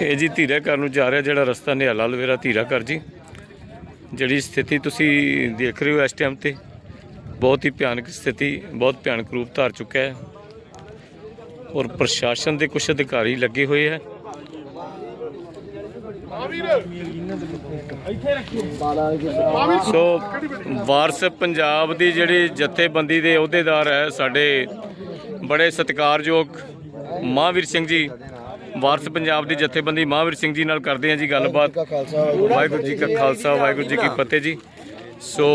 ਇਹ ਜੀ ਧੀਰਾ ਘਰ ਨੂੰ ਜਾ ਰਿਹਾ ਜਿਹੜਾ ਰਸਤਾ ਨਿਹਾਲਾ ਲਵੇਰਾ ਧੀਰਾ ਘਰ ਜੀ। ਜਿਹੜੀ ਸਥਿਤੀ ਤੁਸੀਂ ਦੇਖ ਰਹੇ ਹੋ ਇਸ ਟਾਈਮ ਤੇ, ਬਹੁਤ ਹੀ ਭਿਆਨਕ ਸਥਿਤੀ, ਬਹੁਤ ਭਿਆਨਕ ਰੂਪ ਧਾਰ ਚੁੱਕਾ ਹੈ। ਔਰ ਪ੍ਰਸ਼ਾਸਨ ਦੇ ਕੁਝ ਅਧਿਕਾਰੀ ਲੱਗੇ ਹੋਏ ਹੈ। ਸੋ ਵਾਰਸ ਪੰਜਾਬ ਦੀ ਜਿਹੜੀ ਜਥੇਬੰਦੀ ਦੇ ਅਹੁਦੇਦਾਰ ਹੈ, ਸਾਡੇ ਬੜੇ ਸਤਿਕਾਰਯੋਗ ਮਹਾਂਵੀਰ ਸਿੰਘ ਜੀ ਵਾਰਸ ਪੰਜਾਬ ਦੀ ਜਥੇਬੰਦੀ ਮਹਾਂਵੀਰ ਸਿੰਘ ਜੀ ਨਾਲ ਕਰਦੇ ਹਾਂ ਜੀ ਗੱਲਬਾਤ। ਵਾਹਿਗੁਰੂ ਜੀ ਕਾ ਖਾਲਸਾ ਵਾਹਿਗੁਰੂ ਜੀ ਕੀ ਫਤਿਹ। ਜੀ ਸੋ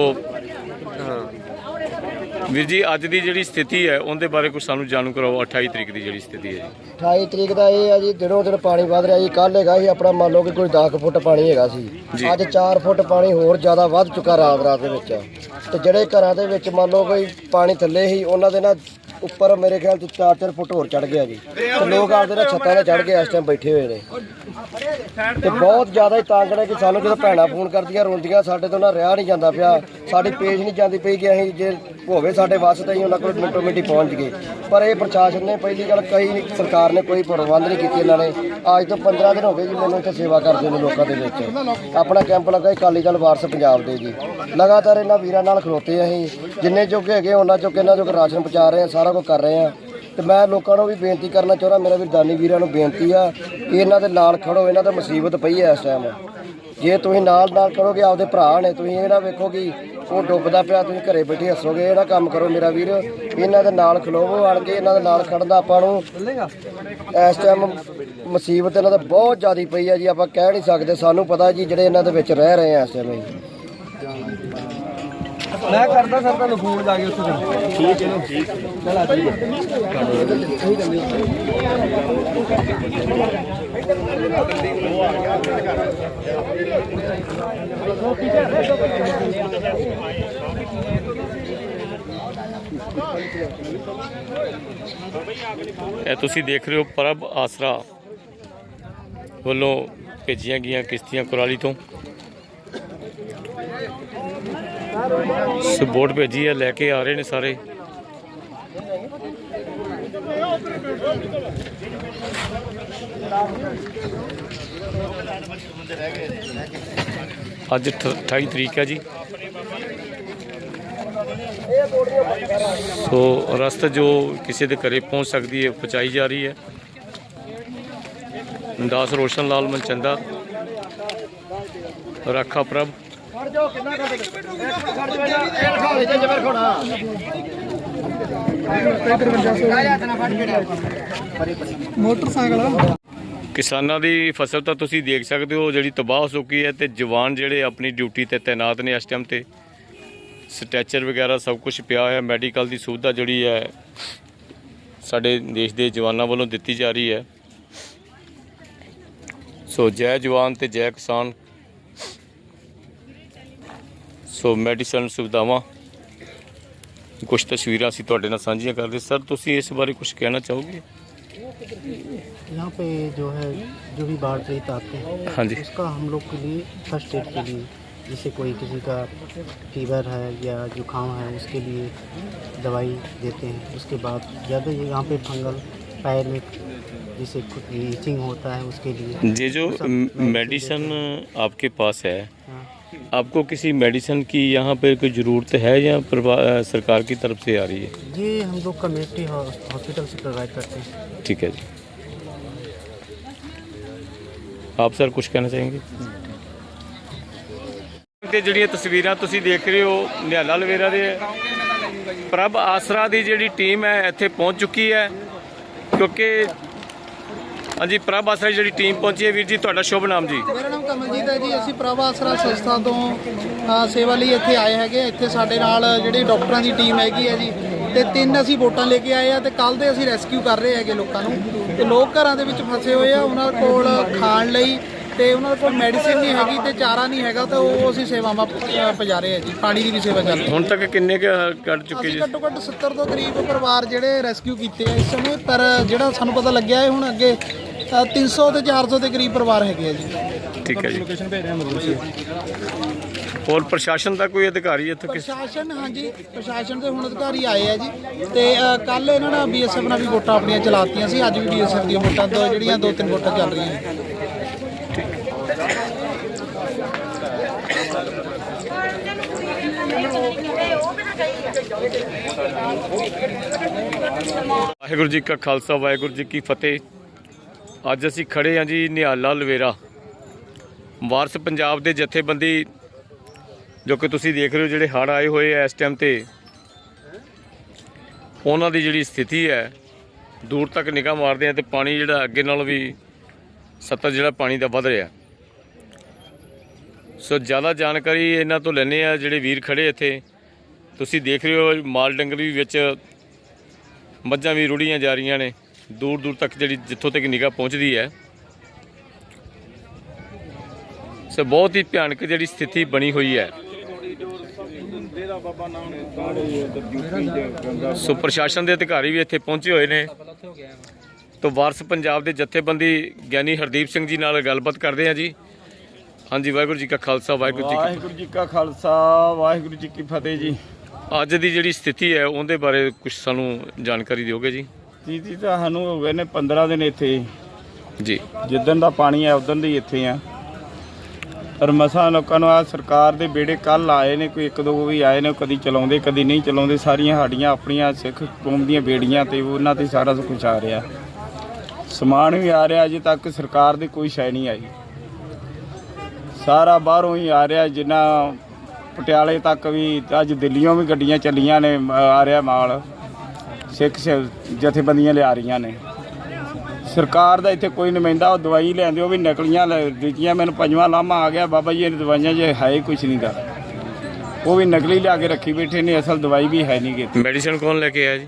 ਵੀਰ ਜੀ ਅੱਜ ਦੀ ਜਿਹੜੀ ਸਥਿਤੀ ਹੈ ਉਹਦੇ ਬਾਰੇ ਕੁਝ ਸਾਨੂੰ ਜਾਣੂ ਕਰਾਓ। 28 ਤਰੀਕ ਦੀ ਜਿਹੜੀ ਸਥਿਤੀ ਹੈ ਜੀ। 28 ਤਰੀਕ ਦਾ ਇਹ ਆ ਜੀ ਦਿਨੋਂ ਦਿਨ ਪਾਣੀ ਵਧ ਰਿਹਾ ਜੀ। ਕੱਲ ਹੈਗਾ ਸੀ ਆਪਣਾ ਮੰਨ ਲਓ ਕਿ ਕੋਈ 10 ਫੁੱਟ ਪਾਣੀ ਹੈਗਾ। ਸੀ। ਅੱਜ 4 ਫੁੱਟ ਪਾਣੀ ਹੋਰ ਜ਼ਿਆਦਾ ਵੱਧ ਚੁੱਕਾ ਰਾਤ ਰਾਤ ਦੇ ਵਿੱਚ। ਤੇ ਜਿਹੜੇ ਘਰਾਂ ਦੇ ਵਿੱਚ ਮੰਨ ਲਓ ਕੋਈ ਪਾਣੀ ਥੱਲੇ ਸੀ ਉਹਨਾਂ ਦੇ ਨਾਲ ਉੱਪਰ ਮੇਰੇ ਖਿਆਲ ਚ 4-4 ਫੁੱਟ ਹੋਰ ਚੜ ਗਿਆ ਜੀ। ਤੇ ਲੋਕ ਆਪਦੇ ਨਾਲ ਛੱਤਾਂ ਤੇ ਚੜ ਕੇ ਇਸ ਟਾਈਮ ਬੈਠੇ ਹੋਏ ਨੇ। ਤੇ ਬਹੁਤ ਜ਼ਿਆਦਾ ਹੀ ਤੰਗ ਨੇ ਕਿ ਸਾਨੂੰ ਜਦੋਂ ਭੈਣਾਂ ਫੋਨ ਕਰਦੀਆਂ, ਰੋਂਦੀਆਂ, ਸਾਡੇ ਤੋਂ ਨਾ ਰਿਹਾ ਨਹੀਂ ਜਾਂਦਾ ਪਿਆ। ਸਾਡੀ ਪੇਜ ਨਹੀਂ ਜਾਂਦੀ ਪਈ ਕਿ ਅਸੀਂ ਜੇ ਹੋਵੇ ਸਾਡੇ ਵਾਸਤੇ ਤਾਂ ਅਸੀਂ ਉਹਨਾਂ ਕੋਲ ਮਿੰਟੋ ਮਿੰਟੀ ਪਹੁੰਚ ਗਏ। ਪਰ ਇਹ ਪ੍ਰਸ਼ਾਸਨ ਨੇ ਪਹਿਲੀ ਗੱਲ ਕਈ ਸਰਕਾਰ ਨੇ ਕੋਈ ਪ੍ਰਬੰਧ ਨਹੀਂ ਕੀਤੇ ਇਹਨਾਂ ਨੇ। ਅੱਜ ਤੋਂ 15 ਦਿਨ ਹੋ ਗਏ ਜੀ ਮੈਨੂੰ ਇੱਥੇ ਸੇਵਾ ਕਰਦੇ ਨੂੰ ਲੋਕਾਂ ਦੇ ਵਿੱਚ। ਆਪਣਾ ਕੈਂਪ ਲੱਗਾ ਅਕਾਲੀ ਦਲ ਵਾਰਸ ਪੰਜਾਬ ਦੇ ਜੀ। ਲਗਾਤਾਰ ਇਹਨਾਂ ਵੀਰਾਂ ਨਾਲ ਖਲੋਤੇ ਅਸੀਂ। ਜਿੰਨੇ ਜੋਗੇ ਹੈਗੇ, ਉਹਨਾਂ ਚੋਂ ਇਹਨਾਂ ਚੁੱਕ ਰਾਸ਼ਨ ਪਹੁੰਚਾ ਰਹੇ ਆ, ਸਾਰਾ ਕੁਝ ਕਰ ਰਹੇ ਆ। ਤੇ ਮੈਂ ਲੋਕਾਂ ਨੂੰ ਵੀ ਬੇਨਤੀ ਕਰਨਾ ਚਾਹੁੰਦਾ, ਮੇਰਾ ਵੀਰ ਦਾਨੀ ਵੀਰਾਂ ਨੂੰ ਬੇਨਤੀ ਆ ਕਿ ਇਹਨਾਂ ਦੇ ਨਾਲ ਖੜੋ, ਇਹਨਾਂ ਤੇ ਮੁਸੀਬਤ ਪਈ ਹੈ ਇਸ ਟਾਈਮ ਜੇ ਤੁਸੀਂ ਨਾਲ ਨਾਲ ਕਰੋਗੇ ਆਪਦੇ ਭਰਾ ਨੇ, ਤੁਸੀਂ ਇਹ ਨਾ ਵੇਖੋ ਕਿ ਉਹ ਡੁੱਬਦਾ ਪਿਆ, ਤੁਸੀਂ ਘਰੇ ਬੈਠੇ ਹੱਸੋਗੇ, ਇਹ ਨਾ ਕੰਮ ਕਰੋ ਮੇਰਾ ਵੀਰ, ਇਹਨਾਂ ਦੇ ਨਾਲ ਖਲੋਵੋ ਆਣ ਕੇ, ਇਹਨਾਂ ਦੇ ਨਾਲ ਖੜਦਾ ਆਪਾਂ ਨੂੰ ਇਸ ਟਾਈਮ ਮੁਸੀਬਤ ਇਹਨਾਂ ਦਾ ਬਹੁਤ ਜ਼ਿਆਦਾ ਪਈ ਆ ਜੀ, ਆਪਾਂ ਕਹਿ ਨਹੀਂ ਸਕਦੇ, ਸਾਨੂੰ ਪਤਾ ਜੀ, ਜਿਹੜੇ ਇਹਨਾਂ ਦੇ ਵਿੱਚ ਰਹਿ ਰਹੇ ਆ ਇਸ ਟਾਈਮ ਮੈਂ ਕਰਦਾ ਸਰ ਤੁਹਾਨੂੰ ਫੋਨ ਜਾ ਕੇ ਉੱਥੇ ਠੀਕ ਹੈ ਠੀਕ ਚਲ ਆ ਜੀ ਇਹ ਤੁਸੀਂ ਦੇਖ ਰਹੇ ਹੋ ਪ੍ਰਭ ਆਸਰਾ ਵੱਲੋਂ ਭੇਜੀਆਂ ਗਈਆਂ ਕਿਸ਼ਤੀਆਂ ਕੁਰਾਲੀ ਤੋਂ। ਸਪੋਰਟ ਭੇਜੀ ਹੈ ਲੈ ਕੇ ਆ ਰਹੇ ਨੇ ਸਾਰੇ। ਅੱਜ ਅਠ- 28 ਤਰੀਕ ਹੈ ਜੀ। ਸੋ ਰਸਤ ਜੋ ਕਿਸੇ ਦੇ ਘਰੇ ਪਹੁੰਚ ਸਕਦੀ ਹੈ ਪਹੁੰਚਾਈ ਜਾ ਰਹੀ ਹੈ। ਦਾਸ ਰੋਸ਼ਨ ਲਾਲ ਮਨਚੰਦਾ, ਰਾਖਾ ਪ੍ਰਭ। ਕਿਸਾਨਾਂ ਦੀ ਫਸਲ ਤਾਂ ਤੁਸੀਂ ਦੇਖ ਸਕਦੇ ਹੋ ਜਿਹੜੀ ਤਬਾਹ ਹੋ ਚੁੱਕੀ ਹੈ ਤੇ ਜਵਾਨ ਜਿਹੜੇ ਆਪਣੀ ਡਿਊਟੀ ਤੇ ਤਾਇਨਾਤ ਨੇ ਇਸ ਟਾਈਮ ਤੇ ਸਟੈਚਰ ਵਗੈਰਾ ਸਭ ਕੁਝ ਪਿਆ ਹੋਇਆ ਮੈਡੀਕਲ ਦੀ ਸੁਵਿਧਾ ਜਿਹੜੀ ਹੈ ਸਾਡੇ ਦੇਸ਼ ਦੇ ਜਵਾਨਾਂ ਵੱਲੋਂ ਦਿੱਤੀ ਜਾ ਰਹੀ ਹੈ। ਸੋ ਜੈ ਜਵਾਨ ਤੇ ਜੈ ਕਿਸਾਨ। ਸੋ ਮੈਡੀਸਨ ਸੁਵਿਧਾਵਾਂ ਕੁਝ ਤਸਵੀਰਾਂ ਅਸੀਂ ਤੁਹਾਡੇ ਨਾਲ ਸਾਂਝੀਆਂ ਕਰਦੇ ਸਰ ਤੁਸੀਂ ਇਸ ਬਾਰੇ ਕੁਝ ਕਹਿਣਾ ਚਾਹੋਗੇ यहाँ पे जो है जो भी बाढ़ पीड़ित आते हैं हाँ जी उसका हम लोग के लिए फर्स्ट एड के लिए जैसे कोई किसी का फीवर है या जुकाम है उसके लिए दवाई देते हैं उसके बाद ज़्यादा ये यहाँ पे फंगल पैर में जैसे ईचिंग होता है उसके लिए ये जो मेडिसिन आपके पास है हाँ, आपको किसी मेडिसिन की यहाँ पे कोई ज़रूरत है या सरकार की तरफ से आ रही है जी हम लोग कम्युनिटी हॉस्पिटल से प्रोवाइड करते हैं ठीक है जी ਆਪ ਸਰ ਕੁਝ ਕਹਿਣਾ ਚਾहेंगे ਤੇ ਜਿਹੜੀਆਂ ਤਸਵੀਰਾਂ ਤੁਸੀਂ ਦੇਖ ਰਹੇ ਹੋ ਨਿਹਾਲਾ ਲਵੇਰਾ ਦੇ ਪ੍ਰਭ ਆਸਰਾ ਦੀ ਜਿਹੜੀ ਟੀਮ ਹੈ ਇੱਥੇ ਪਹੁੰਚ ਚੁੱਕੀ ਹੈ ਕਿਉਂਕਿ ਹਾਂਜੀ ਪ੍ਰਭ ਆਸਰਾ ਦੀ ਜਿਹੜੀ ਟੀਮ ਪਹੁੰਚੀ ਹੈ ਵੀਰ ਜੀ ਤੁਹਾਡਾ ਸ਼ੁਭ ਨਾਮ ਜੀ। ਮੇਰਾ ਨਾਮ ਕਮਲਜੀਤ ਹੈ ਜੀ ਅਸੀਂ ਪ੍ਰਭ ਆਸਰਾ ਸੰਸਥਾ ਤੋਂ ਅ, ਸੇਵਾ ਲਈ ਇੱਥੇ ਆਏ ਹੈਗੇ ਇੱਥੇ ਸਾਡੇ ਨਾਲ ਜਿਹੜੀ ਡਾਕਟਰਾਂ ਦੀ ਟੀਮ ਹੈਗੀ ਹੈ ਜੀ ਤੇ ਤਿੰਨ ਅਸੀਂ ਵੋਟਾਂ ਲੈ ਕੇ ਆਏ ਆ ਤੇ ਕੱਲ ਦੇ ਅਸੀਂ ਰੈਸਕਿਊ ਕਰ ਰਹੇ ਹੈਗੇ ਲੋਕਾਂ ਨੂੰ। ਤੇ ਲੋਕ ਘਰਾਂ ਦੇ ਵਿੱਚ ਫਸੇ ਹੋਏ ਆ ਉਹਨਾਂ ਕੋਲ ਖਾਣ ਲਈ ਤੇ ਉਹਨਾਂ ਕੋਲ ਮੈਡੀਸਿਨ ਨਹੀਂ ਹੈਗੀ ਤੇ ਚਾਰਾ ਨਹੀਂ ਹੈਗਾ ਤਾਂ ਉਹ ਅਸੀਂ ਸੇਵਾਵਾਂ ਅ, ਪਜਾ ਰਹੇ ਆ ਜੀ ਪਾਣੀ ਦੀ ਵੀ ਸੇਵਾ ਚੱਲ ਰਹੀ ਹੈ। ਹੁਣ ਤੱਕ ਕਿੰਨੇ ਕੁ ਕੱਢ ਚੁੱਕੇ ਅਸੀਂ ਜੀ? ਘੱਟੋ ਘੱਟ 70 ਤੋਂ ਕਰੀਬ ਪਰਿਵਾਰ ਜਿਹੜੇ ਰੈਸਕਿਊ ਕੀਤੇ ਆ ਇਸ ਸਮੇਂ ਪਰ ਜਿਹੜਾ ਸਾਨੂੰ ਪਤਾ ਲੱਗਿਆ ਹੈ ਹੁਣ ਅੱਗੇ 300 ਤੇ 400 ਦੇ ਕਰੀਬ ਪਰਿਵਾਰ ਹੈਗੇ ਆ ਜੀ। ਠੀਕ ਹੈ ਜੀ। ਲੋਕੇਸ਼ਨ ਭੇਜ ਰਹੇ ਹਾਂ ਹੋਰ ਪ੍ਰਸ਼ਾਸਨ ਦਾ ਕੋਈ ਅਧਿਕਾਰੀ ਇੱਥੇ ਕਿਸ ਪ੍ਰਸ਼ਾਸਨ ਹਾਂਜੀ ਪ੍ਰਸ਼ਾਸਨ ਦੇ ਹੁਣ ਅਧਿਕਾਰੀ ਆਏ ਆ ਜੀ। ਤੇ ਕੱਲ ਇਹਨਾਂ ਨੇ ਬੀਐਸਐਫ ਨਾਲ ਵੀ ਵੋਟਾਂ ਆਪਣੀਆਂ ਚਲਾਤੀਆਂ ਸੀ। ਅੱਜ ਵੀ ਬੀਐਸਐਫ ਦੀਆਂ ਵੋਟਾਂ ਦੋ ਜਿਹੜੀਆਂ ਦੋ ਤਿੰਨ ਵੋਟਾਂ ਚੱਲ ਰਹੀਆਂ ਨੇ। ਵਾਹਿਗੁਰੂ ਜੀ ਕਾ ਖਾਲਸਾ ਵਾਹਿਗੁਰੂ ਜੀ ਕੀ ਫਤਿਹ। ਅੱਜ ਅਸੀਂ ਖੜੇ ਹਾਂ ਜੀ ਨਿਹਾਲਾ ਲਵੇਰਾ। ਵਾਰਸ ਪੰਜਾਬ ਦੇ ਜਥੇਬੰਦੀ, ਜੋ ਕਿ ਤੁਸੀਂ ਦੇਖ ਰਹੇ ਹੋ ਜਿਹੜੇ ਹੜ੍ਹ ਆਏ ਹੋਏ ਆ ਇਸ ਟਾਈਮ ਤੇ, ਉਹਨਾਂ ਦੀ ਜਿਹੜੀ ਸਥਿਤੀ ਹੈ, ਦੂਰ ਤੱਕ ਨਿਗਾਹ ਮਾਰਦੇ ਆ ਤੇ ਪਾਣੀ ਜਿਹੜਾ ਅੱਗੇ ਨਾਲੋਂ ਵੀ ਸਤਰ ਜਿਹੜਾ ਪਾਣੀ ਦਾ ਵੱਧ ਰਿਹਾ। ਸੋ ਜ਼ਿਆਦਾ ਜਾਣਕਾਰੀ ਇਹਨਾਂ ਤੋਂ ਲੈਣੇ ਆ ਜਿਹੜੇ ਵੀਰ ਖੜੇ ਇੱਥੇ। ਤੁਸੀਂ ਦੇਖ ਰਹੇ ਹੋ ਮਾਲ ਡੰਗਰ ਵੀ ਵਿੱਚ ਮੱਝਾਂ ਵੀ ਰੁੜੀਆਂ ਜਾ ਰਹੀਆਂ ਨੇ। ਦੂਰ ਦੂਰ ਤੱਕ ਜਿਹੜੀ ਜਿੱਥੋਂ ਤੱਕ ਨਿਗਾਹ ਪਹੁੰਚਦੀ ਹੈ। ਸੋ ਬਹੁਤ ਹੀ ਭਿਆਨਕ ਜਿਹੜੀ ਸਥਿਤੀ ਬਣੀ ਹੋਈ ਹੈ। ਸੋ ਪ੍ਰਸ਼ਾਸਨ ਦੇ ਅਧਿਕਾਰੀ ਵੀ ਇੱਥੇ ਪਹੁੰਚੇ ਹੋਏ ਨੇ। ਤੋਂ ਵਾਰਸ ਪੰਜਾਬ ਦੇ ਜਥੇਬੰਦੀ ਗਿਆਨੀ ਹਰਦੀਪ ਸਿੰਘ ਜੀ ਨਾਲ ਗੱਲਬਾਤ ਕਰਦੇ ਹਾਂ ਜੀ। ਹਾਂਜੀ ਵਾਹਿਗੁਰੂ ਜੀ ਕਾ ਖਾਲਸਾ ਵਾਹਿਗੁਰੂ ਜੀ ਕੀ ਵਾਹਿਗੁਰੂ ਜੀ ਕਾ ਖਾਲਸਾ ਵਾਹਿਗੁਰੂ ਜੀ ਕੀ ਫਤਿਹ ਜੀ। ਅੱਜ ਦੀ ਜਿਹੜੀ ਸਥਿਤੀ ਹੈ ਉਹਦੇ ਬਾਰੇ ਕੁਝ ਸਾਨੂੰ ਜਾਣਕਾਰੀ ਦਿਓਗੇ ਜੀ? ਜੀ ਜੀ ਤਾਂ ਸਾਨੂੰ ਹੋ ਗਏ ਨੇ 15 ਦਿਨ ਇੱਥੇ ਜੀ। ਜਿੱਦਣ ਦਾ ਪਾਣੀ ਹੈ ਉਦੋਂ ਦੇ ਇੱਥੇ ਆ। ਪਰ ਮਸਾਂ ਲੋਕਾਂ ਨੂੰ ਆ ਸਰਕਾਰ ਦੇ ਬੇੜੇ ਕੱਲ ਆਏ ਨੇ ਕੋਈ ਇੱਕ ਦੋ ਵੀ ਆਏ ਨੇ ਕਦੀ ਚਲਾਉਂਦੇ ਕਦੀ ਨਹੀਂ ਚਲਾਉਂਦੇ। ਸਾਰੀਆਂ ਸਾਡੀਆਂ ਆਪਣੀਆਂ ਸਿੱਖ ਕੌਮ ਦੀਆਂ ਬੇੜੀਆਂ ਤੇ ਉਹਨਾਂ ਤੇ ਸਾਰਾ ਕੁਝ ਆ ਰਿਹਾ। ਸਮਾਨ ਵੀ ਆ ਰਿਹਾ ਅਜੇ ਤੱਕ ਸਰਕਾਰ ਦੀ ਕੋਈ ਸ਼ੈ ਨਹੀਂ ਆਈ। ਸਾਰਾ ਬਾਹਰੋਂ ਹੀ ਆ ਰਿਹਾ ਜਿੰਨਾ ਪਟਿਆਲੇ ਤੱਕ ਵੀ ਅੱਜ ਦਿੱਲੀੋਂ ਵੀ ਗੱਡੀਆਂ ਚੱਲੀਆਂ ਨੇ ਆ ਰਿਹਾ ਮਾਲ। ਸਿੱਖ ਜਥੇਬੰਦੀਆਂ ਲਿਆ ਰਹੀਆਂ ਨੇ। ਸਰਕਾਰ ਦਾ ਇੱਥੇ ਕੋਈ ਨੁਮਾਇੰਦਾ ਉਹ ਦਵਾਈ ਲਿਆਂਦੇ ਉਹ ਵੀ ਨਕਲੀਆਂ ਲੈ ਦਿੱਤੀਆਂ ਮੈਨੂੰ ਪੰਜਵਾਂ ਲਾਮਾ ਆ ਗਿਆ ਬਾਬਾ ਜੀ ਇਹ ਦਵਾਈਆਂ ਜੇ ਹੈ ਹੀ ਕੁਛ ਨਹੀਂ ਦਾ ਉਹ ਵੀ ਨਕਲੀ ਲਿਆ ਕੇ ਰੱਖੀ ਬੈਠੇ ਨੇ ਅਸਲ ਦਵਾਈ ਵੀ ਹੈ ਨਹੀਂ ਗੀ। ਮੈਡੀਸਨ ਕੌਣ ਲੈ ਕੇ ਆਇਆ ਜੀ?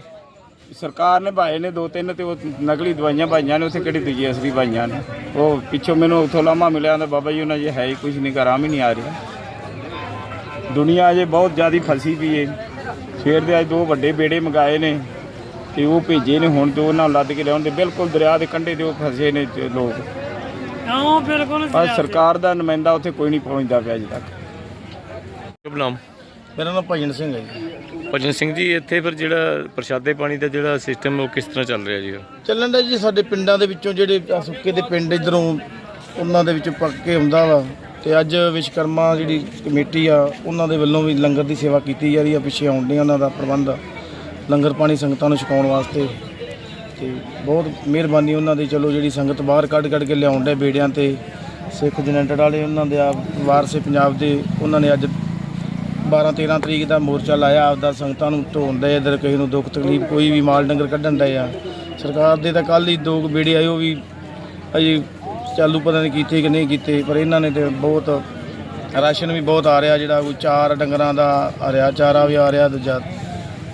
ਸਰਕਾਰ ਨੇ ਭਾਏ ਨੇ ਦੋ ਤਿੰਨ ਤੇ ਉਹ ਨਕਲੀ ਦਵਾਈਆਂ ਭਾਈਆਂ ਨੇ ਉੱਥੇ ਕਿਹੜੀ ਦੂਜੀ ਅਸਲੀ ਭਾਈਆਂ ਨੇ। ਉਹ ਪਿੱਛੋਂ ਮੈਨੂੰ ਉੱਥੋਂ ਲਾਮਾ ਮਿਲਿਆ ਤਾਂ ਬਾਬਾ ਜੀ ਉਹਨਾਂ ਜੇ ਹੈ ਹੀ ਕੁਝ ਨਹੀਂ ਆਰਾਮ ਹੀ ਨਹੀਂ ਆ ਰਿਹਾ। ਦੁਨੀਆ ਅਜੇ ਬਹੁਤ ਜ਼ਿਆਦਾ ਫਸੀ ਪਈ ਏ। ਸਵੇਰ ਦੇ ਅੱਜ ਦੋ ਵੱਡੇ ਬੇੜੇ ਮੰਗਾਏ ਨੇ। ਤੇ ਉਹ ਭੇਜੇ ਨੇ ਹੁਣ ਤੇ ਉਹਨਾਂ ਨੂੰ ਲੱਦ ਕੇ ਲਿਆਉਣ ਦੇ ਬਿਲਕੁਲ ਦਰਿਆ ਦੇ ਕੰਢੇ ਤੇ ਉਹ ਫਸੇ ਨੇ ਤੇ ਲੋਕ। ਹਾਂ ਬਿਲਕੁਲ ਪਰ ਸਰਕਾਰ ਦਾ ਨੁਮਾਇੰਦਾ ਉੱਥੇ ਕੋਈ ਨਹੀਂ ਪਹੁੰਚਦਾ ਪਿਆ ਅਜੇ ਤੱਕ। ਨਾਮ ਮੇਰਾ ਨਾਮ ਭਜਨ ਸਿੰਘ ਹੈ ਜੀ। ਭਜਨ ਸਿੰਘ ਜੀ ਇੱਥੇ ਫਿਰ ਜਿਹੜਾ ਪ੍ਰਸ਼ਾਦੇ ਪਾਣੀ ਦਾ ਜਿਹੜਾ ਸਿਸਟਮ ਉਹ ਕਿਸ ਤਰ੍ਹਾਂ ਚੱਲ ਰਿਹਾ ਜੀ? ਚੱਲਣ ਦਾ ਜੀ ਸਾਡੇ ਪਿੰਡਾਂ ਦੇ ਵਿੱਚੋਂ ਜਿਹੜੇ ਆਹ ਸੁੱਕੇ ਦੇ ਪਿੰਡ ਇਧਰੋਂ ਉਹਨਾਂ ਦੇ ਵਿੱਚੋਂ ਪੱਕ ਕੇ ਹੁੰਦਾ ਵਾ। ਤੇ ਅੱਜ ਵਿਸ਼ਕਰਮਾ ਜਿਹੜੀ ਕਮੇਟੀ ਆ ਉਹਨਾਂ ਦੇ ਵੱਲੋਂ ਵੀ ਲੰਗਰ ਦੀ ਸੇਵਾ ਕੀਤੀ ਜਾ ਰਹੀ ਆ ਪਿੱਛੇ ਆਉਂਦੇ ਉਹਨਾਂ ਦਾ ਪ੍ਰਬੰਧ। ਆ। ਲੰਗਰ ਪਾਣੀ ਸੰਗਤਾਂ ਨੂੰ ਛਕਾਉਣ ਵਾਸਤੇ। ਤੇ ਬਹੁਤ ਮਿਹਰਬਾਨੀ ਉਹਨਾਂ ਦੀ। ਚਲੋ ਜਿਹੜੀ ਸੰਗਤ ਬਾਹਰ ਕੱਢ ਕੱਢ ਕੇ ਲਿਆਉਣ ਦੇ ਬੇੜਿਆਂ ਤੇ, ਸਿੱਖ ਜਨਰੇਟਰ ਵਾਲੇ ਉਹਨਾਂ ਦੇ ਆ, ਵਾਰਸੇ ਪੰਜਾਬ ਦੇ, ਉਹਨਾਂ ਨੇ ਅੱਜ 12 13 ਤਰੀਕ ਦਾ ਮੋਰਚਾ ਲਾਇਆ ਆਪਦਾ ਸੰਗਤਾਂ ਨੂੰ ਢੋਣ ਦੇ ਇਧਰ ਕਿਸੇ ਨੂੰ ਦੁੱਖ ਤਕਲੀਫ, ਕੋਈ ਵੀ ਮਾਲ ਡੰਗਰ ਕੱਢਣ ਦੇ ਆ। ਸਰਕਾਰ ਦੇ ਤਾਂ ਕੱਲ ਹੀ ਦੋ ਕੁ ਬੇੜੇ ਆਏ, ਉਹ ਵੀ ਅਜੇ ਚਾਲੂ ਪਤਾ ਨਹੀਂ ਕੀਤੇ ਕਿ ਨਹੀਂ ਕੀਤੇ, ਪਰ ਇਹਨਾਂ ਨੇ ਤੇ ਬਹੁਤ ਰਾਸ਼ਨ ਵੀ ਬਹੁਤ ਆ ਰਿਹਾ, ਜਿਹੜਾ ਕੋਈ ਚਾਰ ਡੰਗਰਾਂ ਦਾ ਆ ਰਿਹਾ, ਚਾਰਾ ਵੀ ਆ ਰਿਹਾ, ਦੂਜਾ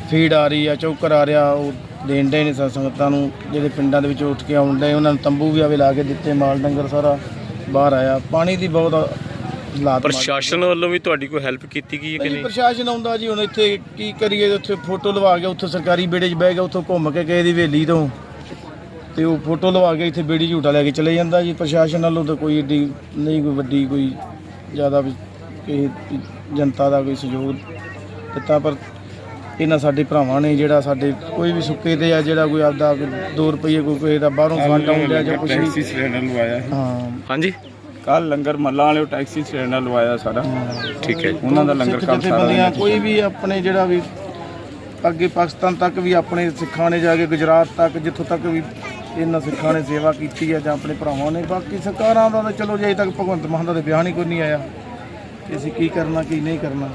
ਫੀਡ ਆ ਰਹੀ ਆ ਚੌਕਰ ਆ ਰਿਹਾ ਉਹ ਦੇਣ ਦੇ ਨੇ ਸ- ਸੰਗਤਾਂ ਨੂੰ ਜਿਹੜੇ ਪਿੰਡਾਂ ਦੇ ਵਿੱਚ ਉੱਠ ਕੇ ਆਉਂਦੇ ਉਹਨਾਂ ਨੂੰ ਤੰਬੂ ਵੀ ਆਵੇ ਲਾ ਕੇ ਦਿੱਤੇ ਮਾਲ ਡੰਗਰ ਸਾਰਾ ਬਾਹਰ ਆਇਆ। ਪਾਣੀ ਦੀ ਬਹੁਤ ਹਾਲਾਤ ਮਾੜੇ। ਪ੍ਰਸ਼ਾਸਨ ਵੱਲੋਂ ਵੀ ਤੁਹਾਡੀ ਕੋਈ ਹੈਲਪ ਕੀਤੀ ਗਈ ਹੈ ਕਿ ਨਹੀਂ ਨਹੀਂ? ਪ੍ਰਸ਼ਾਸਨ ਆਉਂਦਾ ਜੀ ਹੁਣ ਇੱਥੇ ਕੀ ਕਰੀਏ ਉੱਥੇ ਫੋਟੋ ਲਵਾ ਕੇ ਉੱਥੇ ਸਰਕਾਰੀ ਬੇੜੇ 'ਚ ਬਹਿ ਕੇ ਉੱਥੋਂ ਘੁੰਮ ਕੇ ਗਏ ਦੀ ਹਵੇਲੀ ਤੋਂ। ਤੇ ਉਹ ਫੋਟੋ ਲਵਾ ਕੇ ਇੱਥੇ ਬੇੜੀ ਝੂਟਾ ਲੈ ਕੇ ਚਲੇ ਜਾਂਦਾ ਜੀ। ਪ੍ਰਸ਼ਾਸਨ ਵੱਲੋਂ ਤਾਂ ਕੋਈ ਏਡੀ ਨਹੀਂ ਕੋਈ ਵੱਡੀ ਕੋਈ ਜ਼ਿਆਦਾ ਵੀ ਕਿਸੇ ਜਨਤਾ ਦਾ ਕੋਈ ਸਹਿਯੋਗ ਦਿੱਤਾ ਪਰ ਇਹਨਾਂ ਸਾਡੇ ਭਰਾਵਾਂ ਨੇ ਜਿਹੜਾ ਸਾਡੇ ਕੋਈ ਵੀ ਸੁੱਕੇ ਤੇ ਆ ਜਿਹੜਾ ਕੋਈ ਆਪਦਾ 2 ਰੁਪਏ ਕੋਈ ਕਿਸੇ ਦਾ ਬਾਹਰੋਂ ਫੰਡ ਆਉਂਦਾ ਜਾਂ ਕੁਝ ਟੈਕਸੀ ਵੀ। ਸਿਲੰਡਰ ਲਵਾਇਆ ਹਾਂ। ਹਾਂਜੀ? ਕੱਲ ਲੰਗਰ ਮੱਲਾਂ ਵਾਲੇ ਟੈਕਸੀ ਸਿਲੰਡਰ ਲਵਾਇਆ ਸਾਡਾ। ਠੀਕ ਹੈ ਉਹਨਾਂ ਦਾ ਲੰਗਰ ਕੰਮ ਸਾਰਾ ਕੋਈ ਵੀ ਆਪਣੇ ਜਿਹੜਾ ਵੀ ਅੱਗੇ ਪਾਕਿਸਤਾਨ ਤੱਕ ਵੀ ਆਪਣੇ ਸਿੱਖਾਂ ਨੇ ਜਾ ਕੇ ਗੁਜਰਾਤ ਤੱਕ ਜਿੱਥੋਂ ਤੱਕ ਵੀ ਇਹਨਾਂ ਸਿੱਖਾਂ ਨੇ ਸੇਵਾ ਕੀਤੀ ਹੈ ਜਾਂ ਆਪਣੇ ਭਰਾਵਾਂ ਨੇ ਬਾਕੀ ਸਰਕਾਰਾਂ ਦਾ ਤਾਂ ਚਲੋ ਜੇ ਅਜੇ ਤੱਕ ਭਗਵੰਤ ਮਾਨ ਦਾ ਤਾਂ ਬਿਆਨ ਹੀ ਕੋਈ ਨਹੀਂ ਆਇਆ ਕਿ ਅਸੀਂ ਕੀ ਕਰਨਾ ਕੀ ਨਹੀਂ ਕਰਨਾ।